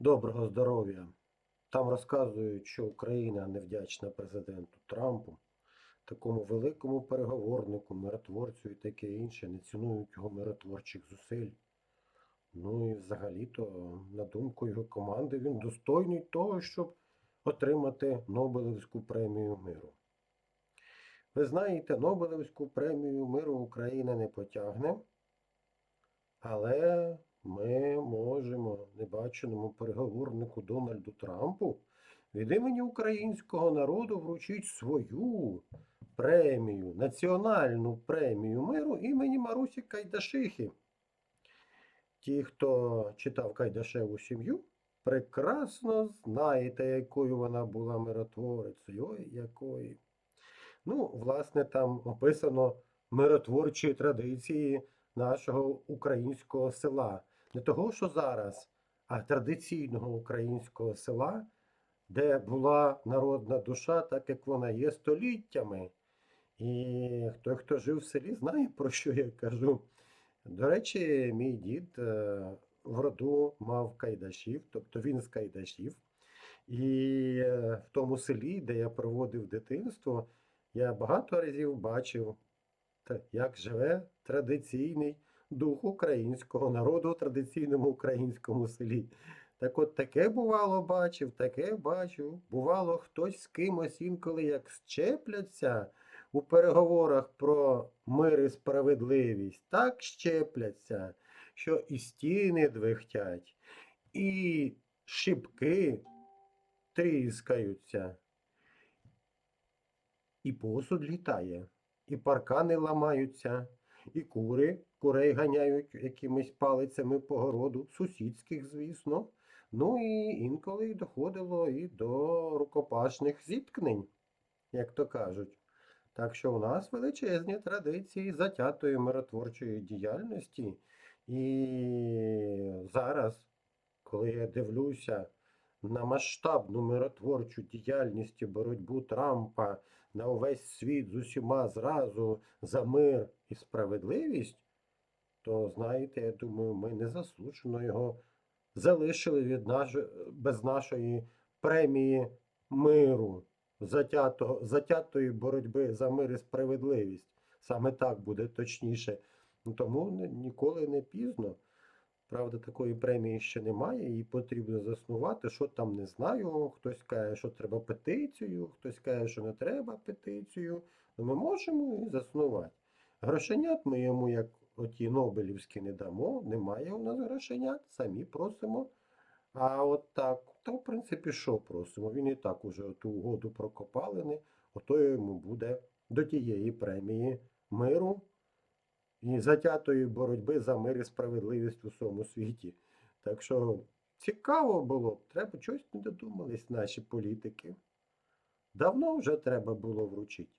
Доброго здоров'я. Там розказують, що Україна невдячна президенту Трампу, такому великому переговорнику, миротворцю і таке інше, не цінують його миротворчих зусиль. Ну і взагалі-то, на думку його команди, він достойний того, щоб отримати Нобелівську премію миру. Ви знаєте, Нобелівську премію миру Україна не потягне, але ми можемо небаченому переговорнику Дональду Трампу від імені українського народу вручити свою премію, національну премію миру імені Марусі Кайдашихи. Ті, хто читав Кайдашеву сім'ю, прекрасно знаєте, якою вона була миротворицею. Ой, якої. Ну, власне, там описано миротворчі традиції нашого українського села. Не того, що зараз, а традиційного українського села, де була народна душа, так як вона є століттями. І той, хто жив в селі, знає, про що я кажу. До речі, мій дід е, в роду мав кайдашів, тобто він з кайдашів. І е, в тому селі, де я проводив дитинство, я багато разів бачив, як живе традиційний дух українського народу у традиційному українському селі. Так от таке бувало бачив, таке бачив. Бувало, хтось з кимось інколи як щепляться у переговорах про мир і справедливість, так щепляться, що і стіни двихтять, і шибки тріскаються, і посуд літає, і паркани ламаються, і кури, курей ганяють якимись палицями по городу, сусідських, звісно. Ну і інколи доходило і до рукопашних зіткнень, як то кажуть. Так що у нас величезні традиції затятої миротворчої діяльності. І зараз, коли я дивлюся на масштабну миротворчу діяльність і боротьбу Трампа на увесь світ з усіма зразу за мир і справедливість, то знаєте, я думаю, ми незаслужено його залишили від нашої, без нашої премії миру, затятого, затятої боротьби за мир і справедливість. Саме так буде точніше. Тому ніколи не пізно. Правда, такої премії ще немає, її потрібно заснувати. Що там не знаю. Хтось каже, що треба петицію, хтось каже, що не треба петицію. Ну, ми можемо її заснувати. Грошенят ми йому, як оті Нобелівські, не дамо. Немає у нас грошенят, самі просимо. А от так, то в принципі, що просимо? Він і так уже ту угоду про копалини, ото йому буде до тієї премії миру і затятої боротьби за мир і справедливість у всьому світі. Так що цікаво було треба щось не додумались наші політики. Давно вже треба було вручити.